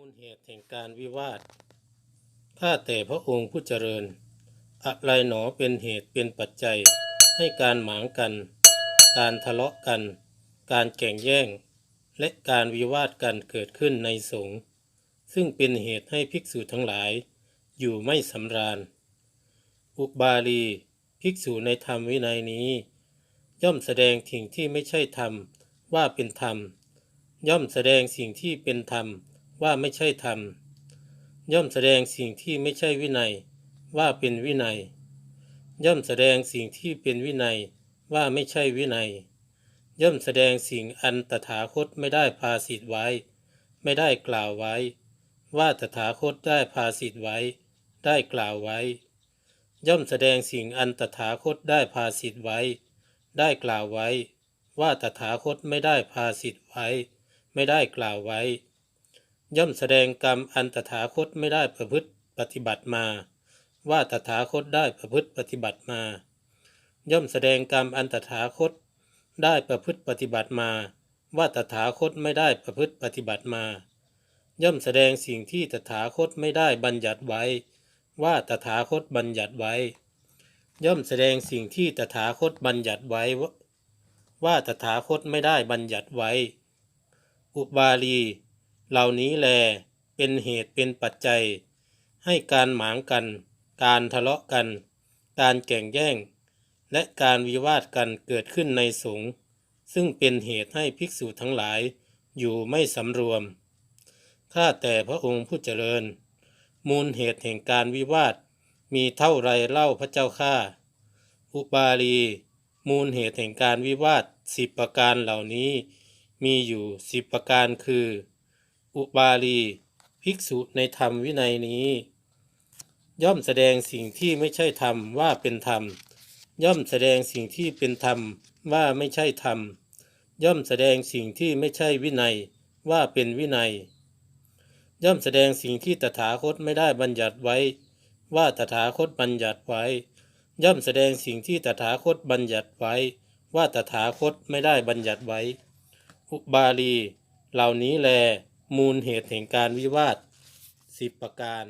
มูลเหตุแห่งการวิวาท ข้าแต่พระองค์ผู้เจริญ อะไรหนอเป็นเหตุเป็นปัจจัย ให้การหมางกัน การทะเลาะกัน การแข่งแย่ง และการวิวาทกันเกิดขึ้นในสงฆ์ ซึ่งเป็นเหตุให้ภิกษุทั้งหลาย อยู่ไม่สำราญ อุบาลี ภิกษุในธรรมวินัยนี้ ย่อมแสดงสิ่งที่ไม่ใช่ธรรมว่าเป็นธรรม ย่อมแสดงสิ่งที่เป็นธรรม ว่าไม่ใช่ธรรม ย่อมแสดงสิ่งที่ไม่ใช่วินัย ว่าเป็นวินัย ย่อมแสดงสิ่งที่เป็นวินัย ว่าไม่ใช่วินัย ย่อมแสดงสิ่งอันตถาคตไม่ได้พาสิทธิ์ไว้ ไม่ได้กล่าวไว้ ว่าตถาคตได้พาสิทธิ์ไว้ ได้กล่าวไว้ ย่อมแสดงสิ่งอันตถาคตได้พาสิทธิ์ไว้ ได้กล่าวไว้ว่าตถาคตไม่ได้พาสิทธิ์ไว้ ไม่ได้กล่าวไว้ ย่อมแสดงกรรมอันตถาคตไม่ได้ประพฤติปฏิบัติมา ว่าตถาคตได้ประพฤติปฏิบัติมา ย่อมแสดงกรรมอันตถาคต ได้ประพฤติปฏิบัติมา ว่าตถาคตไม่ได้ประพฤติปฏิบัติมา ย่อมแสดงสิ่งที่ตถาคตไม่ได้บัญญัติไว้ ว่าตถาคตบัญญัติไว้ ย่อมแสดงสิ่งที่ตถาคตบัญญัติไว้ ว่าตถาคตไม่ได้บัญญัติไว้ อุบาลี เหล่านี้แลเป็นเหตุเป็นปัจจัย ให้การหมางกัน การทะเลาะกัน การแข่งแย่ง และการวิวาทกันเกิดขึ้นในสงฆ์ซึ่งเป็นเหตุให้ภิกษุทั้งหลายอยู่ไม่สำรวม ข้าแต่พระองค์ผู้เจริญ มูลเหตุแห่งการวิวาทมีเท่าไรเล่าพระเจ้าข้าอุบาลี มูลเหตุแห่งการวิวาทสิบประการเหล่านี้ มีอยู่สิบประการคือ อุบาลี ภิกษุในธรรมวินัยนี้ ย่อมแสดงสิ่งที่ไม่ใช่ธรรมว่าเป็นธรรม ย่อมแสดงสิ่งที่เป็นธรรมว่าไม่ใช่ธรรม ย่อมแสดงสิ่งที่ไม่ใช่วินัยว่าเป็นวินัย ย่อมแสดงสิ่งที่ตถาคตไม่ได้บัญญัติไว้ ว่าตถาคตบัญญัติไว้ ย่อมแสดงสิ่งที่ตถาคตบัญญัติไว้ ว่าตถาคตไม่ได้บัญญัติไว้ อุบาลี เหล่านี้แล มูลเหตุแห่งการวิวาทสิบประการ